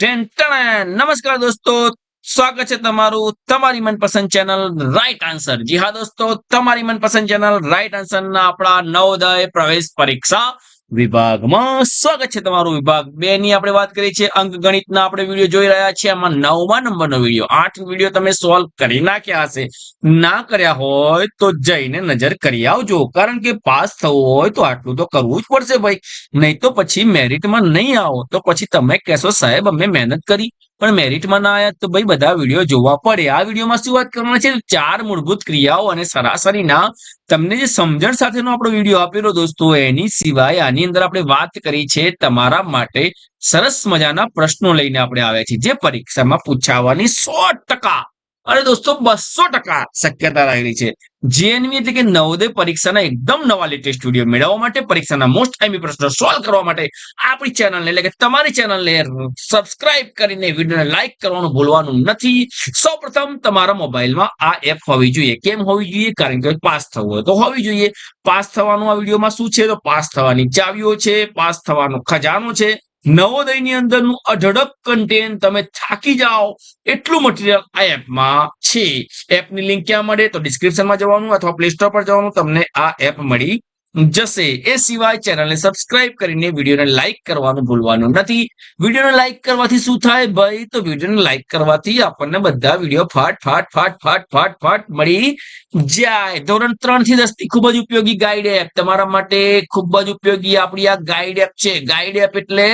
નમસ્કાર દોસ્તો, સ્વાગત છે તમારું તમારી મનપસંદ ચેનલ રાઈટ આન્સર જી હા દોસ્તો, તમારી મનપસંદ ચેનલ રાઈટ આન્સર ના આપણા નવોદય પ્રવેશ પરીક્ષા. વિભાગમાં સ્વાગત છે તમારું વિભાગ. બે ની આપણે વાત કરી છે અંક ગણિતના આપણે વીડિયો જોઈ રહ્યા છીએ. આમાં નવમા નંબરનો વીડિયો. આઠ વીડિયો તમે સોલ્વ કરી નાખ્યા હશે. ના કર્યા હોય તો જઈને નજર કરી આવજો. કારણ કે પાસ થવું હોય તો આટલું તો કરવું જ પડશે ભાઈ. નહીં તો પછી મેરિટમાં નહીં આવો. તો પછી તમે કહેશો, સાહેબ, અમે મહેનત કરી. પણ મેરિટમાં ના આવ્યા તો ભાઈ બધા વીડિયો જોવા પડે. આ વિડીયોમાં શું વાત કરવાના છે? ચાર મૂળભૂત ક્રિયાઓ અને સરાસરીના તમને જે સમજણ સાથેનો આપણો વીડિયો આપેલો દોસ્તો, એની સિવાય આની અંદર આપણે વાત કરી છે તમારા માટે સરસ મજાના પ્રશ્નો લઈને આપણે આવ્યા છીએ. જે પરીક્ષામાં પૂછાવાની સો ટકા અને દોસ્તો, બસો ટકા શક્યતા રહેલી છે. જીએનવી એટલે કે નવોદય પરીક્ષાના એકદમ નવા લેટેસ્ટ વીડિયો મેળવવા માટે, પરીક્ષાના મોસ્ટ ટાઈમી પ્રશ્નો સોલ્વ કરવા માટે આપણી ચેનલને એટલે કે તમારી ચેનલને સબસ્ક્રાઇબ કરીને વિડીયોને લાઈક કરવાનું ભૂલવાનું નથી. સૌપ્રથમ તમારા મોબાઈલમાં આ એપ હોવી જોઈએ. કેમ હોવી જોઈએ? કારણ કે પાસ થવું હોય તો હોવી જોઈએ. પાસ થવાનું આ વિડીયોમાં શું છે? તો પાસ થવાની ચાવીઓ છે પાસ થવાનો ખજાનો છે. નવોદયની અંદરનું અઢળક કન્ટેન્ટ તમે થાકી જાઓ. એટલું મટીરિયલ આ એપમાં છે. એપની લિંક ક્યાં મળે તો ડિસ્ક્રિપ્શનમાં જવાનું અથવા પ્લે સ્ટોર પર જવાનું. તમને આ એપ મળી જશે. એ સિવાય ચેનલને સબસ્ક્રાઇબ કરીને વિડીયોને લાઇક કરવાનું ભૂલવાનું નથી. વિડીયોને લાઇક કરવાથી શું થાય ભાઈ? તો વિડીયોને લાઇક કરવાથી આપણને બધા વીડિયો ફાટ ફાટ ફાટ ફાટ ફાટ ફાટ મળી જાય. ધોરણ ત્રણથી દસથી ખૂબ જ ઉપયોગી ગાઈડ એપ તમારા માટે ખૂબ જ ઉપયોગી આપણી આ ગાઈડ એપ છે. ગાઈડ એપ એટલે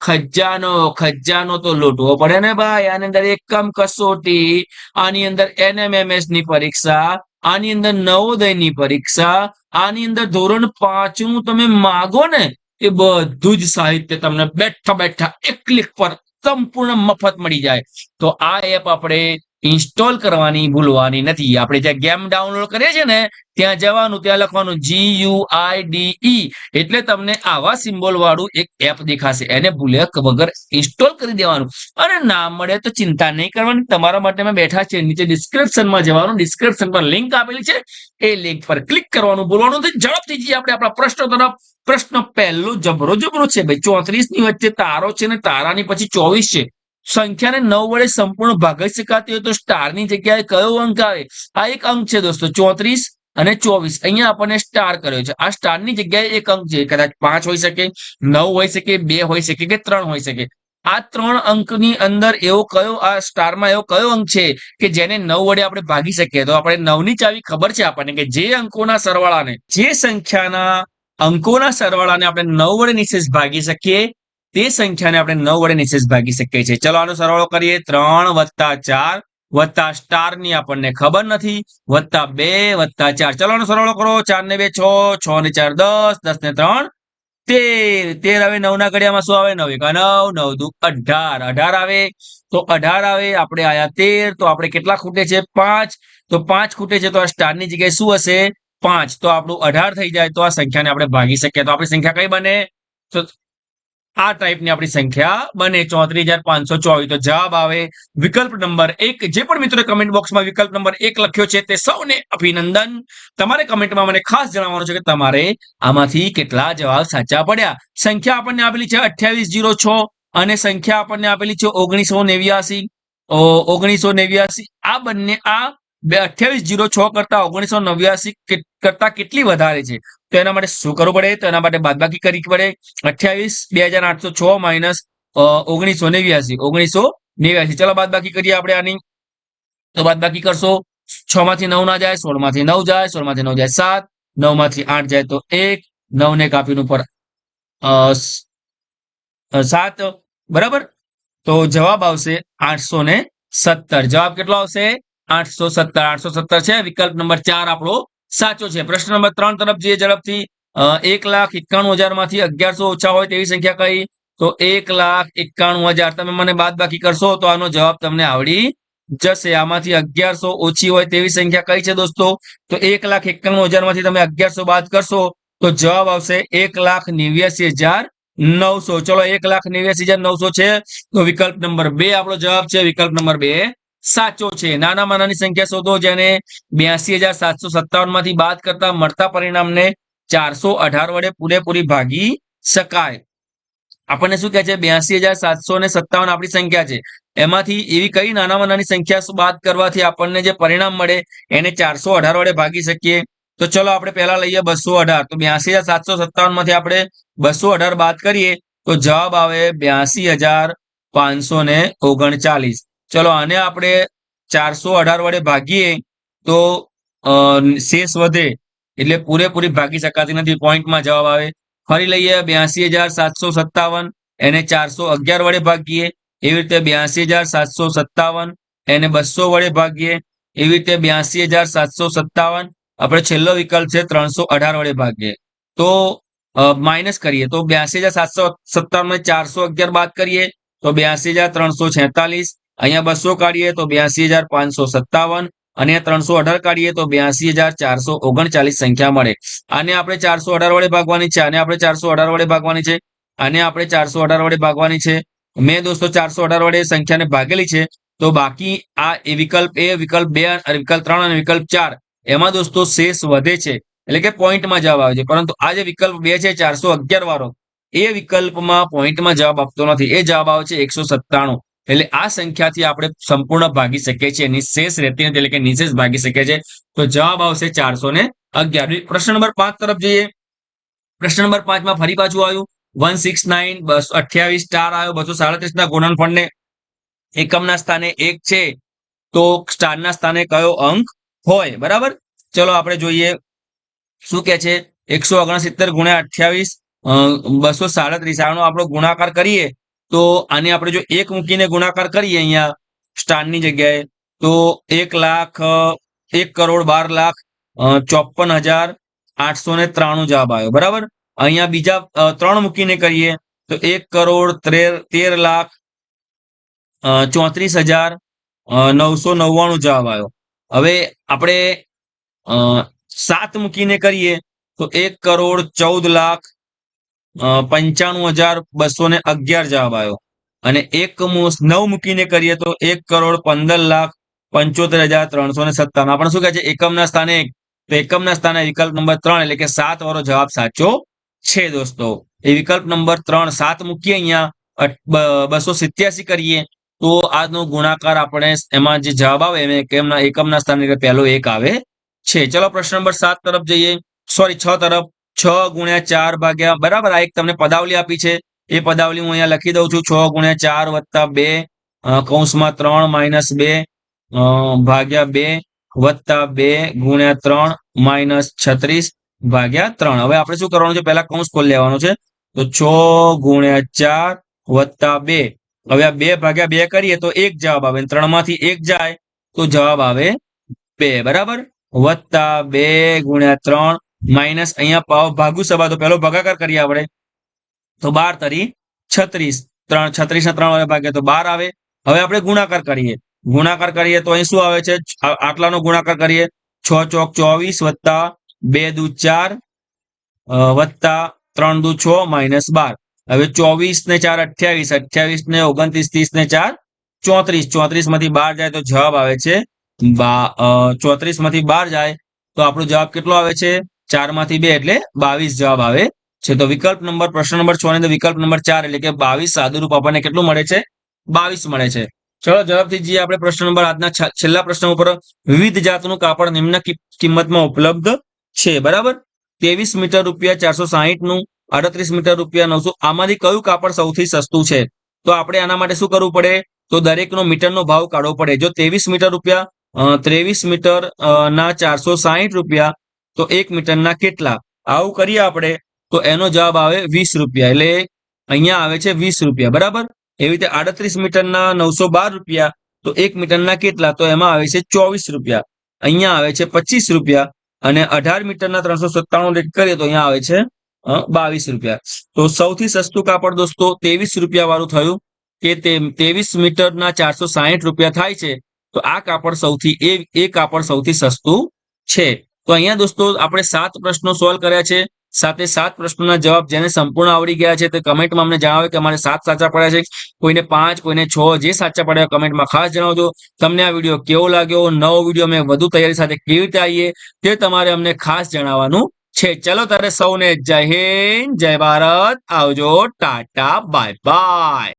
ખજાનો ખજાનો તો લૂંટવો પડે ને ભાઈ. આની અંદર એકમ કસોટી, આની અંદર એનએમએમએસની પરીક્ષા, આની અંદર નવોદયની પરીક્ષા, આની અંદર ધોરણ પાંચમું તમે માગો ને, એ બધું જ સાહિત્ય તમને બેઠા બેઠા એક ક્લિક પર સંપૂર્ણ મફત મળી જાય. તો આ એપ આપણે ઇન્સ્ટોલ કરવાની ભૂલવાની નથી. આપણે જ્યાં ગેમ ડાઉનલોડ કરીએ છીએ ને, ત્યાં જવાનું, ત્યાં લખવાનું જી યુ આઈ ડી એટલે તમને આવા સિમ્બોલ વાળું એક એપ દેખાશે. એને ભૂલ્યા વગર ઇન્સ્ટોલ કરી દેવાનું. અને ના મળે તો ચિંતા નહીં કરવાની. તમારા માટે મેં બેઠા છે. નીચે ડિસ્ક્રિપ્શનમાં જવાનું. ડિસ્ક્રિપ્શન પર લિંક આપેલી છે. એ લિંક પર ક્લિક કરવાનું ભૂલવાનું ઝડપથી જઈએ આપણે આપણા પ્રશ્નો તરફ. પ્રશ્ન પહેલો જબરો જબરો છે. ભાઈ ચોત્રીસની વચ્ચે તારો છે ને તારાની પછી ચોવીસ છે. સંખ્યાને નવ વડે સંપૂર્ણ ભાગી શકાતી હોય તો સ્ટારની જગ્યાએ કયો અંક આવે? આ એક અંક છે દોસ્તો, ચોત્રીસ અને ચોવીસ. અહીંયા આપણને સ્ટાર કર્યો છે. આ સ્ટારની જગ્યાએ એક અંક છે. કદાચ પાંચ હોઈ શકે, નવ હોઈ શકે, બે હોઈ શકે કે ત્રણ હોઈ શકે. આ ત્રણ અંકની અંદર એવો કયો, આ સ્ટારમાં એવો કયો અંક છે કે જેને નવ વડે આપણે ભાગી શકીએ? તો આપણે નવની ચાવી ખબર છે આપણને કે જે અંકોના સરવાળાને, જે સંખ્યાના અંકોના સરવાળાને આપણે નવ વડે નિશેષ ભાગી શકીએ તે સંખ્યાને આપણે નવ વડે નિશેષ ભાગી શકીએ છીએ. ચલો આનો સરવાળો કરીએ. ત્રણ વત્તા ચાર વત્તા સ્ટારની આપણને ખબર નથી. વત્તા બે વત્તા ચાર. ચલો આનો સરવાળો કરો. ચાર ને બે છ છ ને ચાર દસ દસ ને ત્રણ, તેર. તેર આવે નવ ના ઘડિયામાં શું આવે? નવ એક. નવ નવ દુ અઢાર. અઢાર આવે તો અઢાર આવે. આપણે આયા તેર. તો આપણે કેટલા ખૂટે છે? પાંચ. તો પાંચ ખૂટે છે તો આ સ્ટારની જગ્યાએ શું હશે? પાંચ. તો આપણું અઢાર થઈ જાય તો આ સંખ્યાને આપણે ભાગી શકીએ. તો આપણી સંખ્યા કઈ બને? તો આ ટાઈપની આપણી સંખ્યા બને ચોત્રીસ હજાર પાંચસો ચોવીસ. તો જવાબ આવે વિકલ્પ નંબર એક. જે પણ મિત્રો કમેન્ટ બોક્સમાં વિકલ્પ નંબર એક લખ્યો છે તે સૌને અભિનંદન. તમારે કમેન્ટમાં મને ખાસ જણાવવાનું છે કે તમારે આમાંથી કેટલા જવાબ સાચા પડ્યા. સંખ્યા આપણને આપેલી છે અઠ્યાવીસ જીરો છ અને સંખ્યા આપણને આપેલી છે ઓગણીસો નેવ્યાસી. ઓગણીસો નેવ્યાસી. આ બંને આ બે અઠ્યાવીસ જીરો છ કરતા ઓગણીસો નવ્યાસી કરતા કેટલી વધારે છે? તો એના માટે શું કરવું પડે? તો એના માટે બાદબાકી કરવી પડે. અઠ્યાવીસ, બે હજાર આઠસો છ માઇનસ ઓગણીસો નેવ્યાસી. ઓગણીસો નેવ્યાસી. ચલો બાદબાકી કરીએ આપણે આની. તો બાદબાકી કરશો. છ માંથી નવ ના જાય સોળમાંથી નવ જાય સોળમાંથી નવ જાય સાત નવમાંથી આઠ જાય તો એક નવ ને કાપીને ઉપર સાત. બરાબર? તો જવાબ આવશે આઠસો ને સત્તર. જવાબ કેટલો આવશે? આઠસો સત્તર. આઠસો સત્તર છે. વિકલ્પ નંબર ચાર આપણો સાચો છે. પ્રશ્ન નંબર ત્રણ તરફ જઈએ ઝડપથી. એક લાખ એકાણું હજારમાંથી અગિયારસો ઓછા હોય તેવી સંખ્યા કઈ? તો એક લાખ એકાણું હજાર. તમે મને બાદ બાકી કરશો તો આનો જવાબ તમને આવડી જશે. આમાંથી અગિયારસો ઓછી હોય તેવી સંખ્યા કઈ છે દોસ્તો? તો એક લાખ એકાણું હજારમાંથી તમે અગિયારસો બાદ કરશો તો જવાબ આવશે એક લાખ નેવ્યાસી હજાર નવસો. ચલો, એક લાખ નેવ્યાસી હજાર નવસો છે. તો વિકલ્પ નંબર બે આપણો જવાબ છે. વિકલ્પ નંબર બે. સાચો છે. નાનામાં નાની સંખ્યા શોધો જેને બ્યાસી હજાર સાતસો સત્તાવનમાંથી બાદ કરતા મળતા પરિણામને ચારસો અઢાર વડે પૂરેપૂરી ભાગી શકાય. આપણને શું કહે છે? બ્યાસી હજાર સાતસો ને સત્તાવન આપણી સંખ્યા છે. એમાંથી એવી કઈ નાનામાં નાની સંખ્યા બાદ કરવાથી આપણને જે પરિણામ મળે એને ચારસો અઢાર વડે ભાગી શકીએ? તો ચલો આપણે પહેલા લઈએ બસો અઢાર. તો બ્યાસી હજાર સાતસો સત્તાવનમાંથી આપણે બસો અઢાર બાદ કરીએ તો જવાબ આવે બ્યાસી હજાર પાંચસો ને ઓગણચાલીસ. ચલો, આને આપણે ચારસો અઢાર વડે ભાગીએ તો શેષ વધે એટલે પૂરેપૂરી ભાગી શકાતી નથી. પોઈન્ટમાં જવાબ આવે. ફરી લઈએ, બ્યાસી હજાર સાતસો સત્તાવન, એને ચારસો અગિયાર વડે ભાગીએ. એવી રીતે બ્યાસી હજાર સાતસો સત્તાવન, એને બસો વડે ભાગીએ. એવી રીતે બ્યાસી હજાર સાતસો સત્તાવન, આપણે છેલ્લો વિકલ્પ છે, ત્રણસો અઢાર વડે ભાગીએ. તો માઇનસ કરીએ. તો બ્યાસી હજાર સાતસો સત્તાવન ચારસો અગિયાર બાદ કરીએ, તો બ્યાસી હજાર ત્રણસો છેતાલીસ અહીંયા બસો કાઢીએ તો બ્યાસી હજાર પાંચસો સત્તાવન અને ત્રણસો અઢાર કાઢીએ તો બ્યાસી હજાર ચારસો ઓગણચાલીસ સંખ્યા મળે. આને આપણે ચારસો અઢાર વડે ભાગવાની છે, આને આપણે ચારસો અઢાર વડે ભાગવાની છે, આને આપણે ચારસો અઢાર વડે ભાગવાની છે. મેં દોસ્તો ચારસો અઢાર વડે સંખ્યાને ભાગેલી છે, તો બાકી આ વિકલ્પ એ, વિકલ્પ બે વિકલ્પ ત્રણ અને વિકલ્પ ચાર, એમાં દોસ્તો શેષ વધે છે. એટલે કે પોઈન્ટમાં જવાબ આવે છે. પરંતુ આ જે વિકલ્પ બે છે, ચારસો વાળો, એ વિકલ્પમાં પોઈન્ટમાં જવાબ આપતો નથી. એ જવાબ આવે છે એકસો સત્તાણું. એટલે આ સંખ્યાથી આપણે સંપૂર્ણ ભાગી શકીએ છીએ. નિશેષ રહેતી નથી, એટલે કે નિશેષ ભાગી શકીએ છીએ. તો જવાબ આવશે ચારસો ને અગિયાર. પ્રશ્ન નંબર પાંચ તરફ જઈએ. પ્રશ્ન નંબર પાંચમાં ફરી પાછું આવ્યું. વન સિક્સ નાઇન, બસો અઠ્યાવીસ, સ્ટાર આવ્યો. બસો સાડત્રીસ ના ગુણનફળને એકમના સ્થાને એક છે. તો સ્ટારના સ્થાને કયો અંક હોય? બરાબર? ચલો આપણે જોઈએ. શું કે છે? એકસો ઓગણસિત્તેર ગુણ્યા અઠ્યાવીસ બસો સાડત્રીસ. આનો આપણો ગુણાકાર કરીએ. તો આને આપણે જો એક મૂકીને ગુણાકાર કરીએ અહીંયા સ્ટારની જગ્યાએ, તો એક લાખ એક કરોડ બાર લાખ ચોપન હજાર આઠસો ને ત્રાણું જવાબ આવ્યો, બરાબર? અહીંયા બીજા ત્રણ મૂકીને કરીએ, તો એક કરોડ તેર તેર લાખ ચોત્રીસ હજાર નવસો નવ્વાણું જવાબ આવ્યો. હવે આપણે સાત મૂકીને કરીએ, તો એક કરોડ ચૌદ લાખ પંચાણું હજાર બસો ને અગિયાર જવાબ આવ્યો અને એક નવ મૂકીને કરીએ તો એક કરોડ પંદર લાખ પંચોતેર હજાર ત્રણસો ને સત્તાણું આપણે શું કહે છે? એકમના સ્થાને તો એકમના સ્થાને વિકલ્પ નંબર ત્રણ, એટલે કે સાત વાળો જવાબ સાચો છે દોસ્તો. એ વિકલ્પ નંબર ત્રણ સાત મૂકીએ અહીંયા બસો સિત્યાસી કરીએ, તો આજનો ગુણાકાર આપણે એમાં જે જવાબ આવે એમ એકમના એકમના સ્થાને પહેલો એક આવે છે. ચલો પ્રશ્ન નંબર સાત તરફ જઈએ. સોરી, છ તરફ. છ ગુણ્યા ચાર ભાગ્યા, બરાબર? આ એક તમને પદાવલી આપી છે. એ પદાવલી હું અહીંયા લખી દઉં છું. છ ગુણ્યા ચાર વત્તા બે કૌંસમાં ત્રણ માઇનસ બે ભાગ્યા બે વત્તા બે ગુણ્યા ત્રણ માઇનસ છત્રીસ ભાગ્યા ત્રણ. હવે આપણે શું કરવાનું છે? પહેલા કૌંસ ખોલી લેવાનું છે. તો છ ગુણ્યા ચાર વત્તા બે. હવે આ બે ભાગ્યા બે કરીએ તો એક જવાબ આવે. ત્રણમાંથી એક જાય તો જવાબ આવે બે. બરાબર? વત્તા બે ગુણ્યા ત્રણ માઇનસ અહીંયા ભાગુ સભા તો પહેલો ભાગાકાર કરીએ આપણે. તો બાર તરી છત્રીસ. ત્રણ છત્રીસ ના ત્રણ ભાગે તો બાર આવે. હવે આપણે ગુણાકાર કરીએ. ગુણાકાર કરીએ તો અહીં શું આવે છે? આટલાનો ગુણાકાર કરીએ. છ ચોક ચોવીસ વત્તા બે દુ ચાર વત્તા ત્રણ દુ છ માઇનસ બાર. હવે ચોવીસ ને ચાર અઠ્યાવીસ. અઠ્યાવીસ ને ઓગણત્રીસ ત્રીસ ને ચાર ચોત્રીસ. ચોત્રીસમાંથી બાર જાય તો જવાબ આવે છે ચોત્રીસમાંથી બાર જાય. તો આપણો જવાબ કેટલો આવે છે? ચારમાંથી બે એટલે બાવીસ જવાબ આવે છે. તો વિકલ્પ નંબર, પ્રશ્ન નંબર છ ની અંદર વિકલ્પ નંબર ચાર એટલે કે બાવીસ સાદુરૂપ આપણને કેટલું મળે છે? બાવીસ મળે છે. ચલો ઝડપથી જઈએ આપણે પ્રશ્ન નંબર આજના છેલ્લા પ્રશ્ન ઉપર. વિવિધ જાતનું કાપડ નિમ્ન કિંમતમાં ઉપલબ્ધ છે, બરાબર? ત્રેવીસ મીટર રૂપિયા ચારસો નું અડત્રીસ મીટર રૂપિયા નવસો. આમાંથી કયું કાપડ સૌથી સસ્તું છે? તો આપણે આના માટે શું કરવું પડે? તો દરેકનો મીટરનો ભાવ કાઢવો પડે. જો ત્રેવીસ મીટર રૂપિયા ત્રેવીસ મીટર ના ચારસો રૂપિયા તો એક મીટરના કેટલા? આવું કરીએ આપણે, તો એનો જવાબ આવે વીસ રૂપિયા. એટલે અહીંયા આવે છે વીસ રૂપિયા. બરાબર? એવી રીતે આડત્રીસ મીટરના નવસો બાર રૂપિયા, તો એક મીટરના કેટલા? તો એમાં આવે છે ચોવીસ રૂપિયા. અહીંયા આવે છે પચીસ રૂપિયા અને અઢાર મીટરના ત્રણસો સત્તાણું રેટ કરીએ, તો અહીંયા આવે છે બાવીસ રૂપિયા. તો સૌથી સસ્તું કાપડ દોસ્તો, ત્રેવીસ રૂપિયા વાળું થયું કે તે ત્રેવીસ મીટરના ચારસો સાહીઠ રૂપિયા થાય છે. તો આ કાપડ સૌથી એ કાપડ સૌથી સસ્તું છે. તો અહીંયા દોસ્તો આપણે સાત પ્રશ્નો સોલ્વ કર્યા છે. સાથે સાત પ્રશ્નોના જવાબ જેને સંપૂર્ણ આવડી ગયા છે તે કમેન્ટમાં અમને જણાવે કે અમારે સાત સાચા પડ્યા છે. કોઈને પાંચ, કોઈને છ જે સાચા પડ્યા કમેન્ટમાં ખાસ જણાવજો. તમને આ વીડિયો કેવો લાગ્યો? નવો વીડિયો અમે વધુ તૈયારી સાથે કેવી રીતે આવીએ? તે તમારે અમને ખાસ જણાવવાનું છે. ચલો ત્યારે સૌને જય હિન્દ, જય ભારત. આવજો, ટાટા બાય બાય